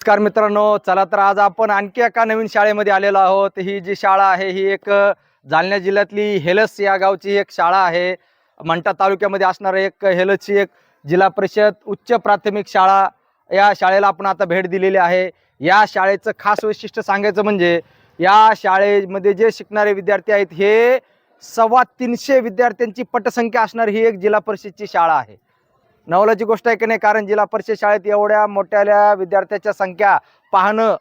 नमस्कार मित्रांनो चला तर आज आपण आणखी एका नवीन शाळेमध्ये आलेलो आहोत ही जी शाळा आहे ही एक जालना जिल्ह्यातली हेलस या गावची एक शाळा आहे मंटा तालुक्यामध्ये असणारं एक हेलसची एक जिल्हा परिषद उच्च प्राथमिक शाळा या शाळेला आपण आता भेट दिलेली आहे या शाळेचं खास वैशिष्ट्य सांगायचं म्हणजे या शाळेमध्ये जे शिकणारे विद्यार्थी आहेत हे सव्वा तीनशे विद्यार्थ्यांची पटसंख्या असणारी ही एक जिल्हा परिषदची शाळा आहे नवलाची गोष्ट आहे की नाही कारण जिल्हा परिषद शाळेत एवढ्या मोठ्या विद्यार्थ्याच्या संख्या पाहणं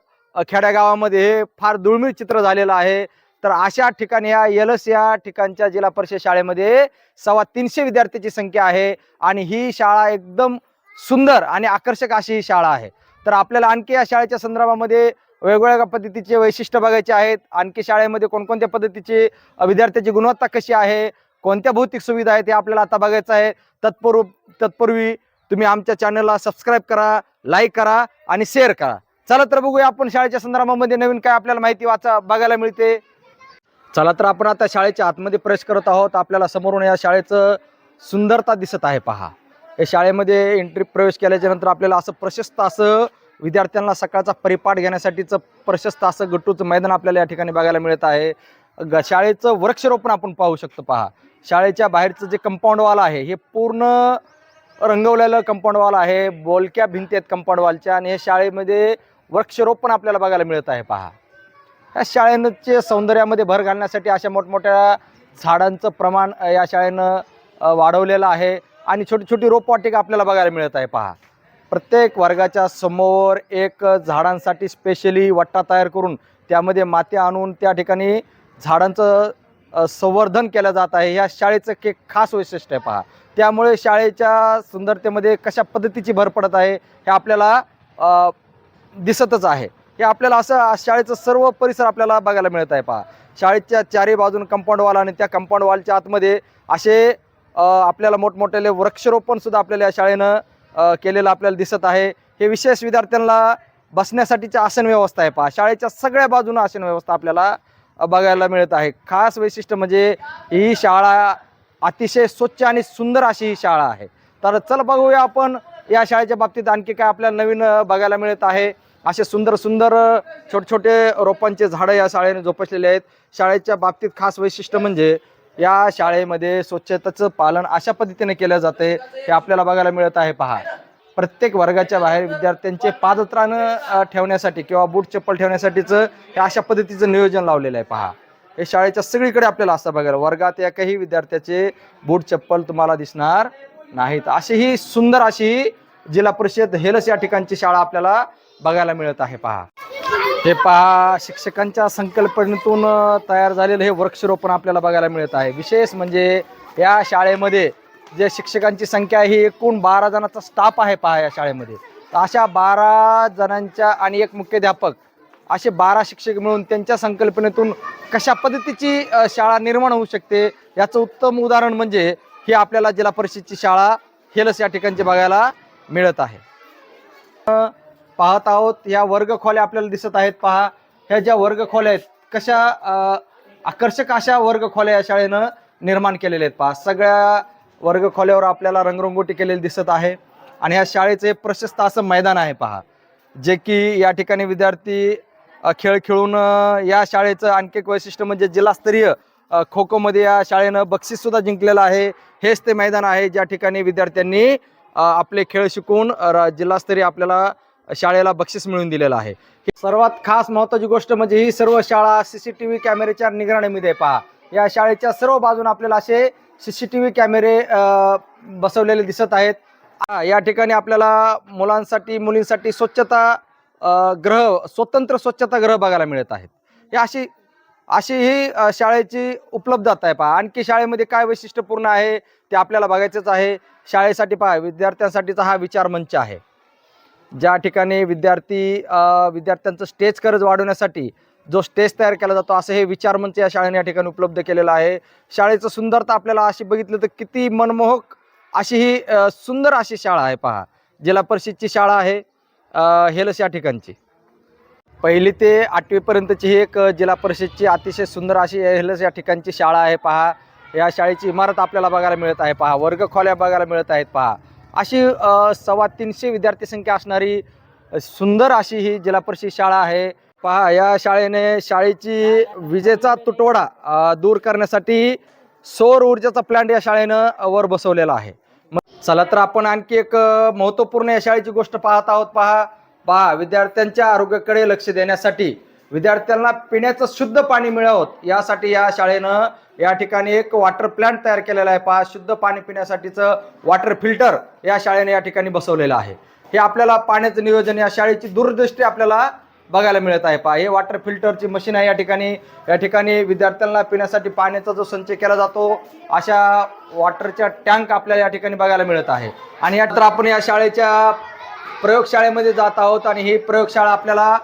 खेड्यागावामध्ये हे फार दुर्मिळ चित्र झालेलं आहे तर अशा ठिकाणी या येलस या ठिकाणच्या जिल्हा परिषद शाळेमध्ये सव्वा तीनशे विद्यार्थ्यांची संख्या आहे आणि ही शाळा एकदम सुंदर आणि आकर्षक अशी ही शाळा आहे तर आपल्याला आणखी या शाळेच्या संदर्भामध्ये वेगवेगळ्या पद्धतीचे वैशिष्ट्य बघायचे आहेत आणखी शाळेमध्ये कोणकोणत्या पद्धतीचे विद्यार्थ्याची गुणवत्ता कशी आहे कोणत्या भौतिक सुविधा आहेत ते आपल्याला आता बघायचं आहे तत्पूर्व तत्पूर्वी तुम्ही आमच्या चॅनलला सबस्क्राईब करा लाईक करा आणि शेअर करा चला तर बघूया आपण शाळेच्या संदर्भामध्ये नवीन काय आपल्याला माहिती वाचा बघायला मिळते चला तर आपण आता शाळेच्या आतमध्ये प्रवेश करत आहोत आपल्याला समोरून या शाळेचं सुंदरता दिसत आहे पहा या शाळेमध्ये एंट्री प्रवेश केल्याच्या नंतर आपल्याला असं प्रशस्त असं विद्यार्थ्यांना सकाळचा परिपाठ घेण्यासाठीचं प्रशस्त असं गट्टूचं मैदान आपल्याला या ठिकाणी बघायला मिळत आहे शाळेचं वृक्षारोपण आपण पाहू शकतो पहा शाळेच्या बाहेरचं जे कंपाऊंड वॉल आहे हे पूर्ण रंगवलेलं कंपाऊंड वॉल आहे बोलक्या भिंती आहेत कंपाऊंड वॉलच्या आणि हे शाळेमध्ये वृक्षरोपण आपल्याला बघायला मिळत आहे पहा या शाळेचे सौंदर्यामध्ये भर घालण्यासाठी अशा मोठमोठ्या झाडांचं प्रमाण या शाळेनं वाढवलेलं आहे आणि छोटी छोटी रोपवाटिका आपल्याला बघायला मिळत आहे पहा प्रत्येक वर्गाच्या समोर एक झाडांसाठी स्पेशली वट्टा तयार करून त्यामध्ये माती आणून त्या ठिकाणी झाडांचं संवर्धन केलं जात आहे ह्या शाळेचं एक खास वैशिष्ट्य आहे पहा त्यामुळे शाळेच्या सुंदरतेमध्ये कशा पद्धतीची भर पडत आहे हे आपल्याला दिसतच आहे हे आपल्याला असं शाळेचं सर्व परिसर आपल्याला बघायला मिळत आहे पहा शाळेच्या चारी बाजून कंपाऊंड वॉल आणि त्या कंपाऊंड वॉलच्या आतमध्ये असे आपल्याला मोठमोठ्याले वृक्षरोपणसुद्धा आपल्याला या शाळेनं केलेलं आपल्याला दिसत आहे हे विशेष विद्यार्थ्यांना बसण्यासाठीच्या आसन व्यवस्था आहे पहा शाळेच्या सगळ्या बाजूनं आसन व्यवस्था आपल्याला बघायला मिळत आहे खास वैशिष्ट्य म्हणजे ही शाळा अतिशय स्वच्छ आणि सुंदर अशी ही शाळा आहे तर चल बघूया आपण या शाळेच्या बाबतीत आणखी काय आपल्याला नवीन बघायला मिळत आहे असे सुंदर सुंदर छोटे छोटे रोपांचे झाडं या शाळेने जोपासलेले आहेत शाळेच्या बाबतीत खास वैशिष्ट्य म्हणजे या शाळेमध्ये स्वच्छतेचं पालन अशा पद्धतीने केलं जाते हे आपल्याला बघायला मिळत आहे पहा प्रत्येक वर्गाच्या बाहेर विद्यार्थ्यांचे पादत्राण ठेवण्यासाठी किंवा बूट चप्पल ठेवण्यासाठीचं हे अशा पद्धतीचं नियोजन लावलेलं आहे पहा हे शाळेच्या सगळीकडे आपल्याला असं बघायला वर्गात काही विद्यार्थ्याचे बूट चप्पल तुम्हाला दिसणार नाहीत अशी ही सुंदर अशी जिल्हा परिषद हेलस या ठिकाणची शाळा आपल्याला बघायला मिळत आहे पहा हे पहा शिक्षकांच्या संकल्पनेतून तयार झालेलं हे वृक्षरोपण आपल्याला बघायला मिळत आहे विशेष म्हणजे या शाळेमध्ये जे शिक्षकांची संख्या ही एकूण बारा जणांचा स्टाफ आहे पहा या शाळेमध्ये तर अशा बारा जणांच्या आणि एक मुख्याध्यापक असे बारा शिक्षक मिळून त्यांच्या संकल्पनेतून कशा पद्धतीची शाळा निर्माण होऊ शकते याचं उत्तम उदाहरण म्हणजे ही आपल्याला जिल्हा परिषदची शाळा हेलस या ठिकाणची बघायला मिळत आहे पाहत आहोत या वर्ग खोल्या आपल्याला दिसत आहेत पहा ह्या ज्या वर्ग खोल्या आहेत कशा आकर्षक अशा वर्ग खोल्या या शाळेनं निर्माण केलेल्या आहेत पहा सगळ्या वर्गखोल्यावर आपल्याला रंगरंगोटी केलेली दिसत आहे आणि ह्या शाळेचं प्रशस्त असं मैदान आहे पहा जे की या ठिकाणी विद्यार्थी खेळ खेळून या शाळेचं आणखी एक वैशिष्ट्य म्हणजे जिल्हास्तरीय खो खोमध्ये या शाळेनं बक्षीससुद्धा जिंकलेलं आहे हेच ते मैदान आहे ज्या ठिकाणी विद्यार्थ्यांनी आपले खेळ शिकून जिल्हास्तरीय आपल्याला शाळेला बक्षीस मिळून दिलेलं आहे सर्वात खास महत्वाची गोष्ट म्हणजे ही सर्व शाळा सीसीटीव्ही कॅमेरेच्या निगराणीमध्ये पहा या शाळेच्या सर्व बाजून आपल्याला असे सी सी टी व्ही कॅमेरे बसवलेले दिसत आहेत या ठिकाणी आपल्याला मुलांसाठी मुलींसाठी स्वच्छता ग्रह स्वतंत्र स्वच्छता ग्रह बघायला मिळत आहेत हे अशी अशी ही शाळेची उपलब्धता आहे पहा आणखी शाळेमध्ये काय वैशिष्ट्यपूर्ण आहे ते आपल्याला बघायचंच आहे शाळेसाठी पहा विद्यार्थ्यांसाठीचा हा विचार मंच आहे ज्या ठिकाणी विद्यार्थी विद्यार्थ्यांचं स्टेज करज वाढवण्यासाठी जो स्टेज तयार केला जातो असं हे विचारमंच या शाळेने या ठिकाणी उपलब्ध केलेलं आहे शाळेचं सुंदरता आपल्याला अशी बघितलं तर किती मनमोहक अशी ही सुंदर अशी शाळा आहे पहा जिल्हा परिषदची शाळा आहे हेलस या ठिकाणची पहिली ते आठवीपर्यंतची ही एक जिल्हा परिषदची अतिशय सुंदर अशी हेलस या ठिकाणची शाळा आहे पहा या शाळेची इमारत आपल्याला बघायला मिळत आहे पहा वर्गखोल्या बघायला मिळत आहेत पहा अशी सव्वा तीनशे विद्यार्थी संख्या असणारी सुंदर अशी ही जिल्हा परिषद शाळा आहे पहा या शाळेने शाळेची विजेचा तुटवडा दूर करण्यासाठी सौर ऊर्जेचा प्लांट या शाळेनं वर बसवलेला आहे मग चला तर आपण आणखी एक महत्त्वपूर्ण या शाळेची गोष्ट पाहत आहोत पहा पहा विद्यार्थ्यांच्या आरोग्याकडे लक्ष देण्यासाठी विद्यार्थ्यांना पिण्याचं शुद्ध पाणी मिळावं यासाठी या शाळेनं या ठिकाणी एक वॉटर प्लांट तयार केलेला आहे पहा शुद्ध पाणी पिण्यासाठीचं वॉटर फिल्टर या शाळेने या ठिकाणी बसवलेलं आहे हे आपल्याला पाण्याचं नियोजन या शाळेची दूरदृष्टी आपल्याला बघायला मिळत आहे पहा हे वॉटर फिल्टरची मशीन आहे या ठिकाणी या ठिकाणी विद्यार्थ्यांना पिण्यासाठी पाण्याचा जो संचय केला जातो अशा वॉटरच्या टँक आपल्याला या ठिकाणी बघायला मिळत आहे आणि तर आपण या शाळेच्या प्रयोगशाळेमध्ये जात आहोत आणि ही प्रयोगशाळा आपल्याला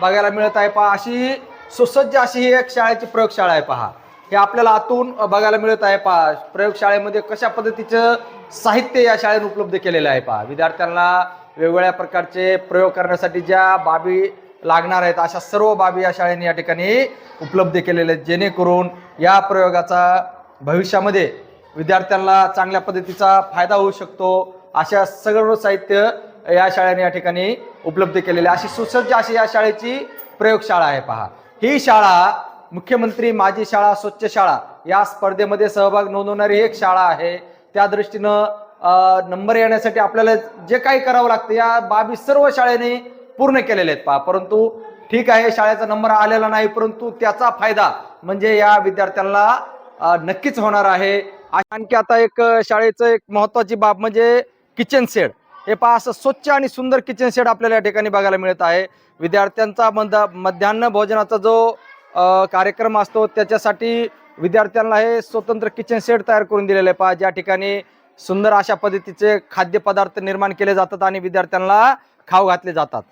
बघायला मिळत आहे पहा अशी सुसज्ज अशी ही एक शाळेची प्रयोगशाळा आहे पहा हे आपल्याला आतून बघायला मिळत आहे पहा प्रयोगशाळेमध्ये कशा पद्धतीचं साहित्य या शाळेने उपलब्ध केलेलं आहे पहा विद्यार्थ्यांना वेगवेगळ्या प्रकारचे प्रयोग करण्यासाठी ज्या बाबी लागणार आहेत अशा सर्व बाबी या शाळेने या ठिकाणी उपलब्ध केलेल्या आहेत जेणेकरून या प्रयोगाचा भविष्यामध्ये विद्यार्थ्यांना चांगल्या पद्धतीचा फायदा होऊ शकतो अशा सगळं साहित्य या शाळेने या ठिकाणी उपलब्ध केलेले अशी सुसज्ज अशी या शाळेची प्रयोगशाळा आहे पहा ही शाळा मुख्यमंत्री माझी शाळा स्वच्छ शाळा या स्पर्धेमध्ये सहभाग नोंदवणारी एक शाळा आहे त्या दृष्टीनं नंबर येण्यासाठी आपल्याला जे काही करावं लागतं या बाबी सर्व शाळेने पूर्ण केलेले आहेत पहा परंतु ठीक आहे शाळेचा नंबर आलेला नाही परंतु त्याचा फायदा म्हणजे या विद्यार्थ्यांना नक्कीच होणार आहे आणखी आता एक शाळेचं एक महत्वाची बाब म्हणजे किचन सेड हे पहा असं स्वच्छ आणि सुंदर किचन सेड आपल्याला या ठिकाणी बघायला मिळत आहे विद्यार्थ्यांचा मध मध्यान्ह भोजनाचा जो कार्यक्रम असतो त्याच्यासाठी विद्यार्थ्यांना हे स्वतंत्र किचन सेट तयार करून दिलेलं आहे पहा ज्या ठिकाणी सुंदर अशा पद्धतीचे खाद्यपदार्थ निर्माण केले जातात आणि विद्यार्थ्यांना खाऊ घातले जातात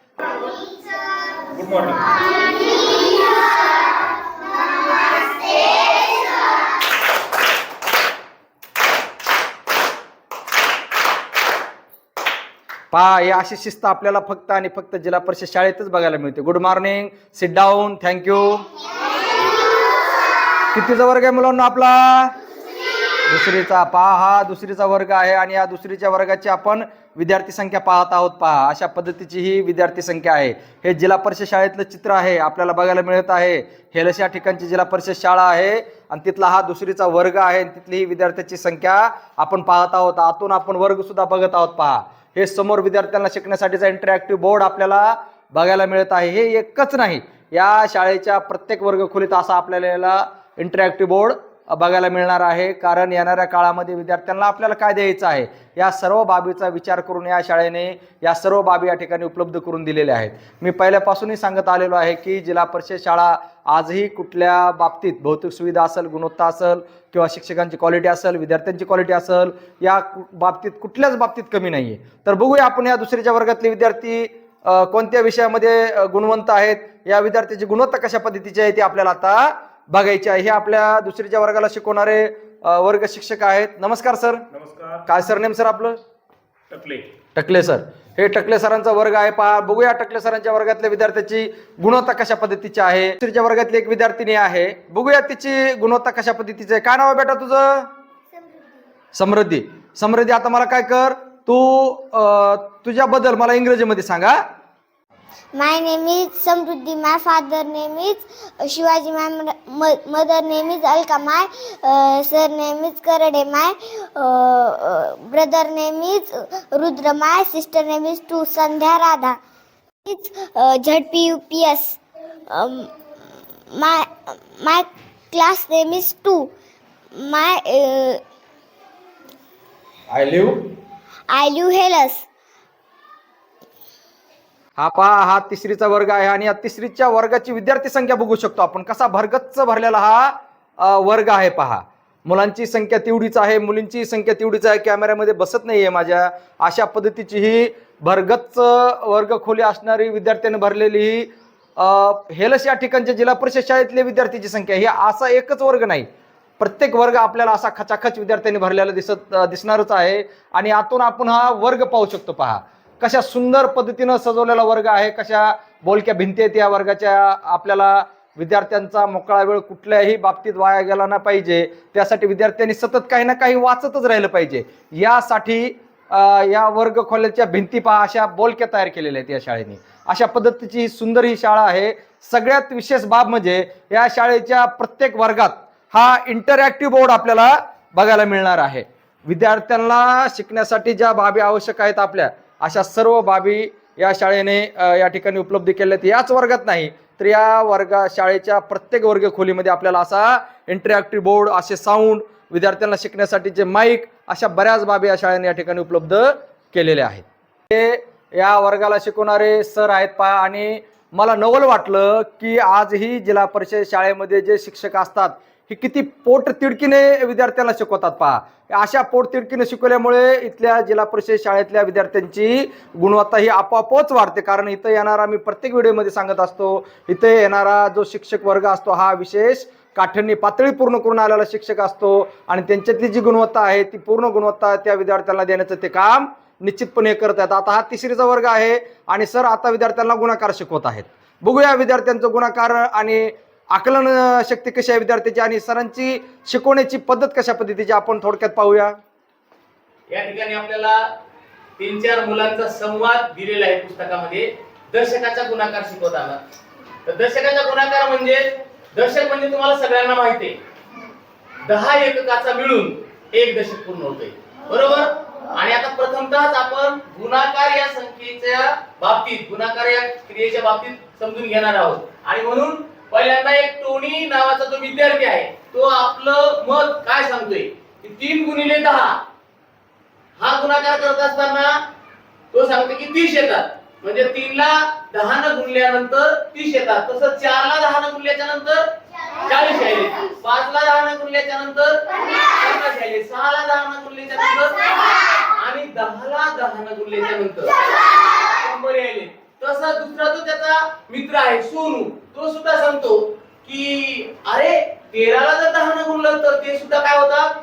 पहा हे अशी शिस्त आपल्याला फक्त आणि फक्त जिल्हा परिषद शाळेतच बघायला मिळते good morning sit down thank you कितीचा वर्ग आहे मुलांना आपला दुसरीचा पहा हा दुसरीचा वर्ग आहे आणि या दुसरीच्या वर्गाची आपण विद्यार्थी संख्या पाहत आहोत पहा अशा पद्धतीची ही विद्यार्थी संख्या आहे हे जिल्हा परिषद शाळेतलं चित्र आहे आपल्याला बघायला मिळत आहे लस या ठिकाणची जिल्हा परिषद शाळा आहे आणि तिथला हा दुसरीचा वर्ग आहे तिथली ही विद्यार्थ्यांची संख्या आपण पाहत आहोत आतून आपण वर्ग सुद्धा बघत आहोत पहा हे समोर विद्यार्थ्यांना शिकण्यासाठीचा इंटरॅक्टिव्ह बोर्ड आपल्याला बघायला मिळत आहे हे एकच नाही या शाळेच्या प्रत्येक वर्गखोलीत असा आपल्याला इंटरॅक्टिव्ह बोर्ड बघायला मिळणार आहे कारण येणाऱ्या काळामध्ये विद्यार्थ्यांना आपल्याला काय द्यायचं आहे या सर्व बाबीचा विचार करून या शाळेने या सर्व बाबी या ठिकाणी उपलब्ध करून दिलेल्या आहेत मी पहिल्यापासूनही सांगत आलेलो आहे की जिल्हा परिषद शाळा आजही कुठल्या बाबतीत भौतिक सुविधा असेल गुणवत्ता असेल किंवा शिक्षकांची क्वालिटी असेल विद्यार्थ्यांची क्वालिटी असेल या बाबतीत कुठल्याच बाबतीत कमी नाही आहे तर बघूया आपण या दुसऱ्याच्या वर्गातले विद्यार्थी कोणत्या विषयामध्ये गुणवंत आहेत या विद्यार्थ्याची गुणवत्ता कशा पद्धतीची आहे ती आपल्याला आता बघायची आहे हे आपल्या दुसरीच्या वर्गाला शिकवणारे वर्ग शिक्षक आहेत नमस्कार सर नमस्कार काय नेम सर आपलं टकले टकले सर हे टकले सरांचा वर्ग आहे पहा बघूया टकले सरांच्या वर्गातल्या विद्यार्थ्याची गुणवत्ता कशा पद्धतीची आहे दुसरीच्या वर्गातली एक विद्यार्थिनी आहे बघूया तिची गुणवत्ता कशा पद्धतीची आहे काय नाव आहे बेटा तुझं समृद्धी समृद्धी आता मला काय कर तू तुझ्याबद्दल मला इंग्रजीमध्ये सांगा My name is Samruddhi. My father name is Shivaji. My mother name is Alka. My sir name is Karade. My brother name is Rudra. My sister name is Tu Sandhya Radha. It's ZPUPS. My class name is 2. I live Hellas. हा पहा हा तिसरीचा वर्ग आहे आणि या तिसरीच्या वर्गाची विद्यार्थी संख्या बघू शकतो आपण कसा भरगच्च भरलेला हा वर्ग आहे पहा मुलांची संख्या तेवढीच आहे मुलींची संख्या तेवढीच आहे कॅमेऱ्यामध्ये बसत नाही आहे माझ्या अशा पद्धतीची ही भरगच्च वर्ग खोली असणारी विद्यार्थ्यांनी भरलेली ही हेलस या ठिकाणच्या जिल्हा परिषद शाळेतले विद्यार्थ्यांची संख्या ही असा एकच वर्ग नाही प्रत्येक वर्ग आपल्याला असा खचाखच विद्यार्थ्यांनी भरलेला दिसत दिसणारच आहे आणि आतून आपण हा वर्ग पाहू शकतो पहा कशा सुंदर पद्धतीनं सजवलेला वर्ग आहे कशा बोलक्या भिंती आहेत या वर्गाच्या आपल्याला विद्यार्थ्यांचा मोकळा वेळ कुठल्याही बाबतीत वाया गेला ना पाहिजे त्यासाठी विद्यार्थ्यांनी सतत काही ना काही वाचतच राहिलं पाहिजे यासाठी या वर्ग खोल्याच्या भिंती पहा अशा बोलक्या तयार केलेल्या आहेत या शाळेने अशा पद्धतीची ही सुंदर ही शाळा आहे सगळ्यात विशेष बाब म्हणजे या शाळेच्या प्रत्येक वर्गात हा इंटरॅक्टिव्ह बोर्ड आपल्याला बघायला मिळणार आहे विद्यार्थ्यांना शिकण्यासाठी ज्या बाबी आवश्यक आहेत आपल्या अशा सर्व बाबी या शाळेने या ठिकाणी उपलब्ध केल्या आहेत याच वर्गात नाही तर या वर्गा शाळेच्या प्रत्येक वर्ग खोलीमध्ये आपल्याला असा इंटरॅक्टिव्ह बोर्ड असे साऊंड विद्यार्थ्यांना शिकण्यासाठी जे माईक अशा बऱ्याच बाबी या शाळेने या ठिकाणी उपलब्ध केलेल्या आहेत ते या वर्गाला शिकवणारे सर आहेत पा आणि मला नवल वाटलं की आजही जिल्हा परिषद शाळेमध्ये जे शिक्षक असतात हे किती पोट तिडकीने विद्यार्थ्यांना शिकवतात पहा अशा पोट तिडकीने शिकवल्यामुळे इथल्या जिल्हा परिषद शाळेतल्या विद्यार्थ्यांची गुणवत्ता ही आपोआपच वाढते कारण इथं येणारा मी प्रत्येक व्हिडिओमध्ये सांगत असतो इथं येणारा जो शिक्षक वर्ग असतो हा विशेष काठणी पातळी पूर्ण करून आलेला शिक्षक असतो आणि त्यांच्यातली जी गुणवत्ता आहे ती पूर्ण गुणवत्ता त्या विद्यार्थ्यांना देण्याचं ते काम निश्चितपणे करत आहेत आता हा तिसरीचा वर्ग आहे आणि सर आता विद्यार्थ्यांना गुणाकार शिकवत आहेत बघूया विद्यार्थ्यांचं गुणाकार आणि आकलन शक्ती कशी आहे विद्यार्थ्याची आणि सरांची शिकवण्याची पद्धत कशा पद्धतीची आपण थोडक्यात पाहूया या ठिकाणी आपल्याला तीन चार मुलांचा संवाद दिलेला आहे पुस्तकामध्ये दर्शकाचा गुणाकार शिकवताना तर दर्शकाचा गुणाकार म्हणजे दर्शक म्हणजे तुम्हाला सगळ्यांना माहिती आहे दहा एककाचा मिळून एक दशक पूर्ण होते बरोबर आणि आता प्रथमतःच आपण गुणाकार या संख्येच्या बाबतीत गुणाकार या क्रियेच्या बाबतीत समजून घेणार आहोत आणि म्हणून पहिल्यांदा एक टोनी नावाचा जो विद्यार्थी आहे तो आपलं मत काय सांगतोय की तीन गुणिले दहा हा गुणाकार करत असताना तो सांगतो की तीस येतात म्हणजे तीनला दहा न गुणल्यानंतर तीस येतात तसं चारला दहा न गुणल्याच्या नंतर चाळीस यायले पाच ला दहा न गुणल्याच्या नंतर पन्नास यायले सहा ला दहा न गुणल्याच्या नंतर आणि ला दहा न गुणल्याच्या नंतर शंभर यायले तसा दुसरा तो त्याचा मित्र आहे सोनू तो सुद्धा सांगतो की अरे तेराला जर दहा गुणलं तर ते सुद्धा काय होतात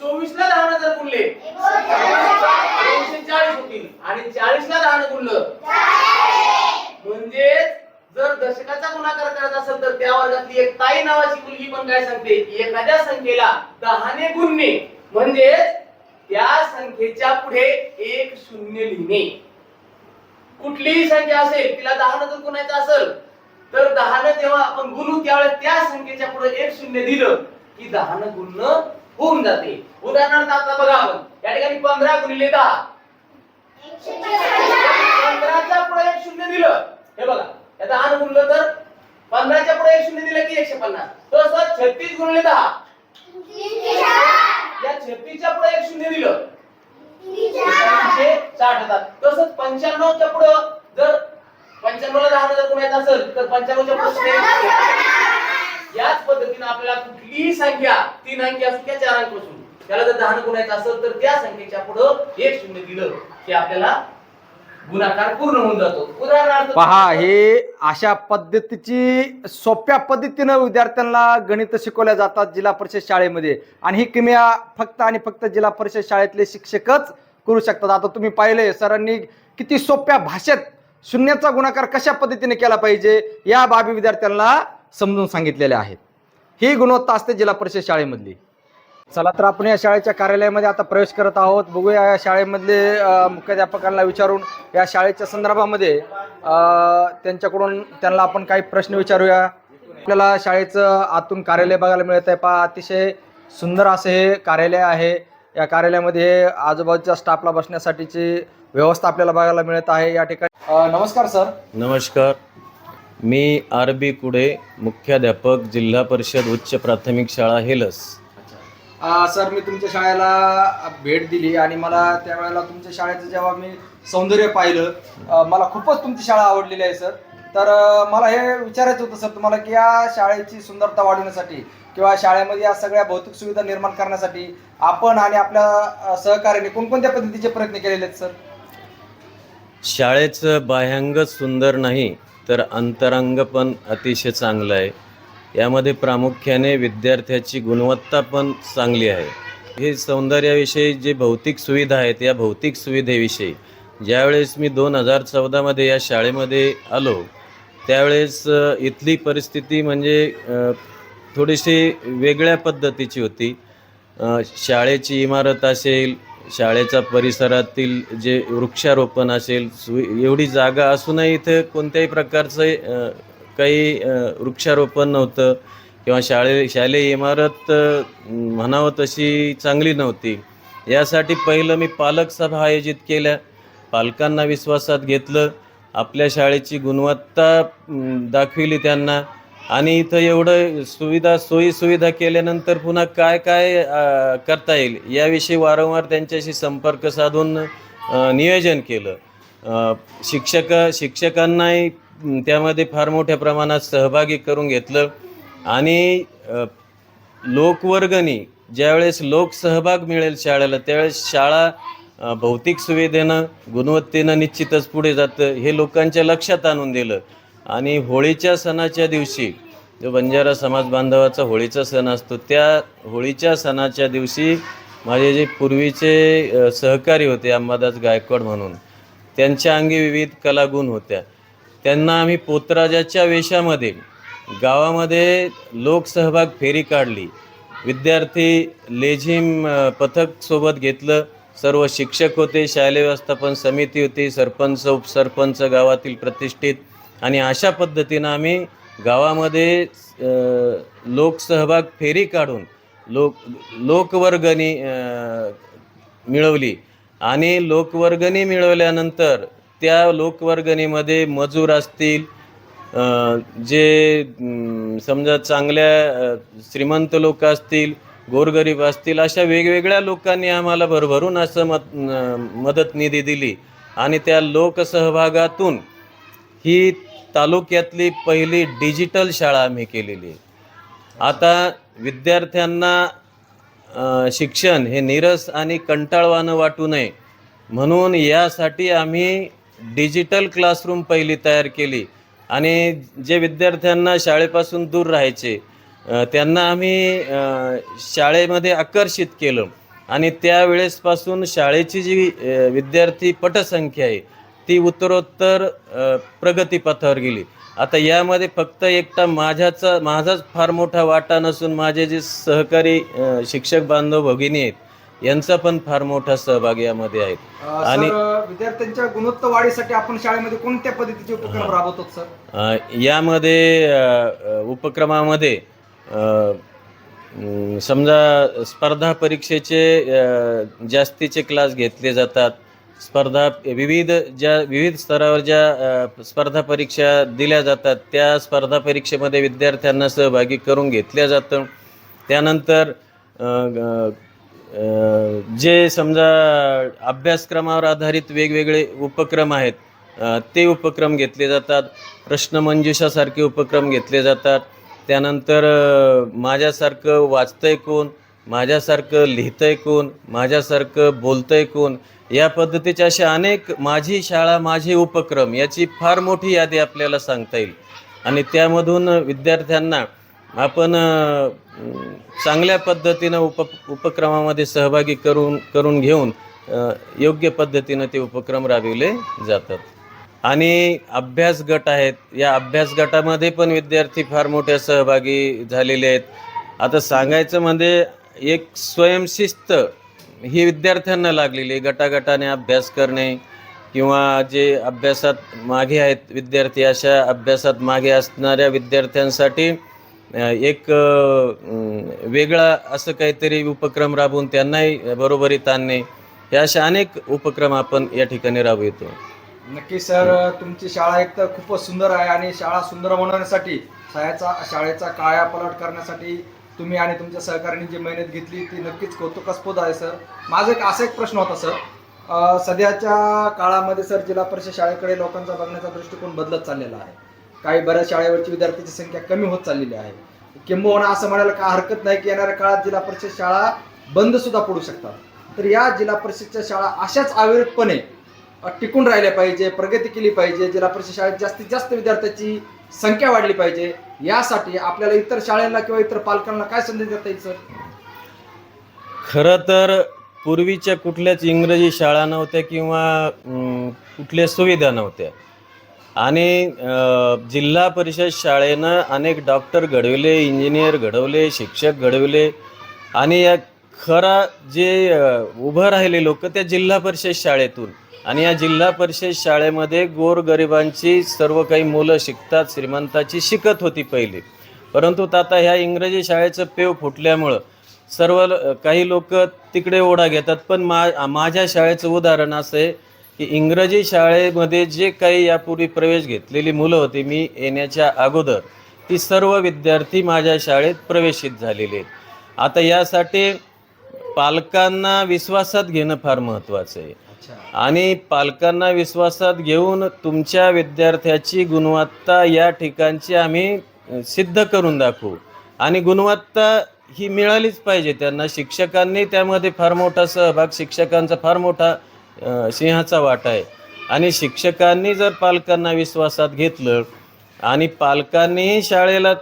चोवीस ला दहा जर गुणले दोनशे चाळीस होतील आणि चाळीस ला दहा गुणलं म्हणजेच जर दशकाचा गुणाकार करत असेल तर त्या वर्गातली एक ताई नावाची मुलगी पण काय सांगते की एखाद्या संख्येला दहाने गुणणे म्हणजेच त्या संख्येच्या पुढे एक शून्य लिहिणे कुठलीही संख्या असेल तिला दहानं जर गुणायचं असेल तर दहानं जेव्हा आपण गुणू त्यावेळेस त्या संख्येच्या पुढे एक शून्य दिलं की दहानं गुण होऊन जाते उदाहरणार्थ आता बघा आपण या ठिकाणी पंधरा गुणिले दहा पंधराच्या पुढे एक शून्य दिलं हे बघा या दहा गुणलं तर पंधराच्या पुढे एक शून्य दिलं की एकशे पन्नास तसं छत्तीस गुणले दहा या छत्तीसच्या पुढे एक शून्य दिलं तीनशे साठ हजार तसंच पंच्याण्णवच्या पुढं जर पंच्याण्णवला दहा हजार गुण असेल तर पंच्याण्णवच्या पुढे याच पद्धतीने आपल्याला कुठलीही संख्या तीन अंकी असू किंवा चार अंक असून त्याला जर दहा गुणायचं असेल तर त्या संख्येच्या पुढं एक शून्य दिलं की आपल्याला गुणाकार पूर्ण होऊन जातो उदाहरणार्थ पहा हे अशा पद्धतीची सोप्या पद्धतीनं विद्यार्थ्यांना गणित शिकवल्या जातात जिल्हा परिषद शाळेमध्ये आणि ही किमया फक्त आणि फक्त जिल्हा परिषद शाळेतले शिक्षकच करू शकतात आता तुम्ही पाहिले सरांनी किती सोप्या भाषेत शून्याचा गुणाकार कशा पद्धतीने केला पाहिजे या बाबी विद्यार्थ्यांना समजून सांगितलेल्या आहेत ही गुणवत्ता असते जिल्हा परिषद शाळेमधली चला तर आपण या शाळेच्या कार्यालयामध्ये आता प्रवेश करत आहोत बघूया या शाळेमधले मुख्याध्यापकांना विचारून या शाळेच्या संदर्भामध्ये त्यांच्याकडून त्यांना आपण काही प्रश्न विचारूया आपल्याला शाळेचं आतून कार्यालय बघायला मिळत आहे पहा अतिशय सुंदर असं हे कार्यालय आहे या कार्यालयामध्ये आजूबाजूच्या स्टाफला बसण्यासाठीची व्यवस्था आपल्याला बघायला मिळत आहे या ठिकाणी नमस्कार सर नमस्कार मी आर बी कुडे मुख्याध्यापक जिल्हा परिषद उच्च प्राथमिक शाळा हेलस सर मी तुमच्या शाळेला भेट दिली आणि मला त्यावेळेला तुमच्या शाळेचं जेव्हा मी सौंदर्य पाहिलं मला खूपच तुमची शाळा आवडलेली आहे सर तर मला हे विचारायचं होतं सर तुम्हाला की या शाळेची सुंदरता वाढवण्यासाठी किंवा शाळेमध्ये या सगळ्या भौतिक सुविधा निर्माण करण्यासाठी आपण आणि आपल्या सहकार्याने कोणकोणत्या पद्धतीचे प्रयत्न केलेले आहेत सर शाळेचं बाह्यांग सुंदर नाही तर अंतरंग पण अतिशय चांगलं आहे यामध्ये प्रामुख्याने विद्यार्थ्याची गुणवत्ता पण चांगली आहे हे सौंदर्याविषयी जे भौतिक सुविधा आहेत या भौतिक सुविधेविषयी ज्यावेळेस मी दोन हजार चौदामध्ये या शाळेमध्ये आलो त्यावेळेस इथली परिस्थिती म्हणजे थोडीशी वेगळ्या पद्धतीची होती शाळेची इमारत असेल शाळेच्या परिसरातील जे वृक्षारोपण असेल एवढी जागा असूनही इथे कोणत्याही प्रकारचं काही वृक्षारोपण नव्हतं किंवा शाळे शालेय इमारत म्हणावं तशी चांगली नव्हती यासाठी पहिलं मी पालक सभा आयोजित केल्या पालकांना विश्वासात घेतलं आपल्या शाळेची गुणवत्ता दाखविली त्यांना आणि इथं एवढं सुविधा सुविधा केल्यानंतर पुन्हा काय काय करता येईल याविषयी वारंवार त्यांच्याशी संपर्क साधून नियोजन केलं शिक्षक शिक्षकांनाही त्यामध्ये फार मोठ्या प्रमाणात सहभागी करून घेतलं आणि लोकवर्गनी ज्यावेळेस लोकसहभाग मिळेल शाळेला त्यावेळेस शाळा भौतिक सुविधेनं गुणवत्तेनं निश्चितच पुढे जातं हे लोकांच्या लक्षात आणून दिलं आणि होळीच्या सणाच्या दिवशी जो बंजारा समाज बांधवाचा होळीचा सण असतो त्या होळीच्या सणाच्या दिवशी माझे जे पूर्वीचे सहकारी होते अंबादास गायकवाड म्हणून त्यांच्या अंगी विविध कलागुण होत्या त्यांना आम्ही पोतराजाच्या वेशामध्ये गावामध्ये लोकसहभाग फेरी काढली विद्यार्थी लेझिम पथक सोबत घेतलं सर्व शिक्षक होते शालेय व्यवस्थापन समिती होती सरपंच उपसरपंच गावातील प्रतिष्ठित आणि अशा पद्धतीनं आम्ही गावामध्ये लोकसहभाग फेरी काढून लोक लोकवर्गणी मिळवली आणि लोकवर्गणी मिळवल्यानंतर त्या लोकवर्गणीमध्ये मजूर असतील जे समजा चांगल्या श्रीमंत लोक असतील गोरगरीब असतील अशा वेगवेगळ्या लोकांनी आम्हाला भरभरून असं मत मदत निधी दिली आणि त्या लोकसहभागातून ही तालुक्यातली पहिली डिजिटल शाळा आम्ही केलेली आता विद्यार्थ्यांना शिक्षण हे निरस आणि कंटाळवानं वाटू नये म्हणून यासाठी आम्ही डिजिटल क्लासरूम पहिली तयार केली आणि जे विद्यार्थ्यांना शाळेपासून दूर राहायचे त्यांना आम्ही शाळेमध्ये आकर्षित केलं आणि त्यावेळेसपासून शाळेची जी विद्यार्थी पटसंख्या आहे ती उत्तरोत्तर प्रगतीपथावर गेली आता यामध्ये फक्त एकटा माझ्याचा माझाच फार मोठा वाटा नसून माझे जे सहकारी शिक्षक बांधव भगिनी आहेत यांचा पण फार मोठा सहभाग यामध्ये आहे आणि विद्यार्थ्यांच्या गुणवत्ता वाढीसाठी आपण शाळेमध्ये कोणत्या पद्धतीचे उपक्रम राबवतो सर यामध्ये उपक्रमामध्ये समजा स्पर्धा परीक्षेचे जास्तीचे क्लास घेतले जातात स्पर्धा विविध ज्या विविध स्तरावर ज्या स्पर्धा परीक्षा दिल्या जातात त्या स्पर्धा परीक्षेमध्ये विद्यार्थ्यांना सहभागी करून घेतल्या जातं त्यानंतर जे समजा अभ्यासक्रमावर आधारित वेगवेगळे उपक्रम आहेत ते उपक्रम घेतले जातात प्रश्नमंजुषासारखे उपक्रम घेतले जातात त्यानंतर माझ्यासारखं वाचतंय कोण माझ्यासारखं लिहितंय कोण माझ्यासारखं बोलतंय कोण या पद्धतीच्या अशा अनेक माझी शाळा माझे उपक्रम याची फार मोठी यादी आपल्याला सांगता येईल आणि त्यामधून विद्यार्थ्यांना आपण चांगल्या पद्धतीनं उप उपक्रमामध्ये सहभागी करून करून घेऊन योग्य पद्धतीनं ते उपक्रम राबविले जातात आणि अभ्यास गट आहेत या अभ्यास गटामध्ये पण विद्यार्थी फार मोठ्या सहभागी झालेले आहेत आता सांगायचं म्हणजे एक स्वयंशिस्त ही विद्यार्थ्यांना लागलेली गटागटाने अभ्यास करणे किंवा जे अभ्यासात मागे आहेत विद्यार्थी अशा अभ्यासात मागे असणाऱ्या विद्यार्थ्यांसाठी एक वेगळा असं काहीतरी उपक्रम राबवून त्यांनाही बरोबरीत आणणे हे असे अनेक उपक्रम आपण या ठिकाणी राबवितो नक्की सर हो. तुमची शाळा एक तर खूपच सुंदर आहे आणि शाळा सुंदर बनवण्यासाठी शाळेचा शाळेचा काया पलट करण्यासाठी तुम्ही आणि तुमच्या सहकार्यांनी जी मेहनत घेतली ती नक्कीच कौतुकास्पद आहे सर माझा एक असा एक प्रश्न होता सर सध्याच्या काळामध्ये सर जिल्हा परिषद शाळेकडे लोकांचा बघण्याचा दृष्टिकोन बदलत चाललेला आहे काही बऱ्याच शाळेवरची विद्यार्थ्यांची संख्या कमी होत चाललेली आहे किंबहुना असं म्हणायला का हरकत नाही की येणाऱ्या काळात जिल्हा परिषद शाळा बंद सुद्धा पडू शकतात तर या जिल्हा परिषदच्या शाळा अशाच अविरतपणे टिकून राहिल्या पाहिजे प्रगती केली पाहिजे जिल्हा परिषद शाळेत जास्तीत जास्त विद्यार्थ्यांची संख्या वाढली पाहिजे यासाठी आपल्याला इतर शाळेला किंवा इतर पालकांना काय संदेश देता येईल सर खर तर पूर्वीच्या कुठल्याच इंग्रजी शाळा नव्हत्या किंवा कुठल्या सुविधा नव्हत्या आणि जिल्हा परिषद शाळेनं अनेक डॉक्टर घडविले इंजिनियर घडवले शिक्षक घडविले आणि या खरा जे उभं राहिले लोक त्या जिल्हा परिषद शाळेतून आणि या जिल्हा परिषद शाळेमध्ये गोरगरिबांची सर्व काही मुलं शिकतात श्रीमंताची शिकत होती पहिले परंतु आता ह्या इंग्रजी शाळेचं पेव फुटल्यामुळं सर्व काही लोक तिकडे ओढा घेतात पण मा माझ्या शाळेचं उदाहरण असं आहे की इंग्रजी शाळेमध्ये जे काही यापूर्वी प्रवेश घेतलेली मुलं होती मी येण्याच्या अगोदर ती सर्व विद्यार्थी माझ्या शाळेत प्रवेशित झालेले आहेत आता यासाठी पालकांना विश्वासात घेणं फार महत्त्वाचं आहे आणि पालकांना विश्वासात घेऊन तुमच्या विद्यार्थ्याची गुणवत्ता या ठिकाणची आम्ही सिद्ध करून दाखवू आणि गुणवत्ता ही मिळालीच पाहिजे त्यांना शिक्षकांनी त्यामध्ये फार मोठा सहभाग शिक्षकांचा फार मोठा सिंहाचा वाटा आहे आणि शिक्षकांनी जर पालकांना विश्वासात घेतलं आणि पालकांनीही शाळेला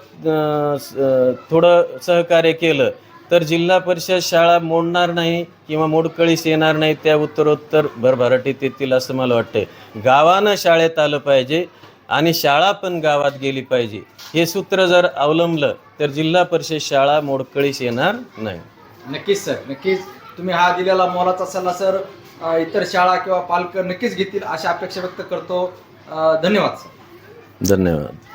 थोडं सहकार्य केलं तर जिल्हा परिषद शाळा मोडणार नाही किंवा मोडकळीस येणार नाही त्या उत्तरोत्तर भरभराटीत येतील असं मला वाटतंय गावानं शाळेत आलं पाहिजे आणि शाळा पण गावात गेली पाहिजे हे सूत्र जर अवलंबलं तर जिल्हा परिषद शाळा मोडकळीस येणार नाही नक्कीच सर नक्कीच तुम्ही हा दिलेला मोलाचा सल्ला सर इतर शाळा किंवा पालक नक्कीच घेतील अशा अपेक्षा व्यक्त करतो धन्यवाद धन्यवाद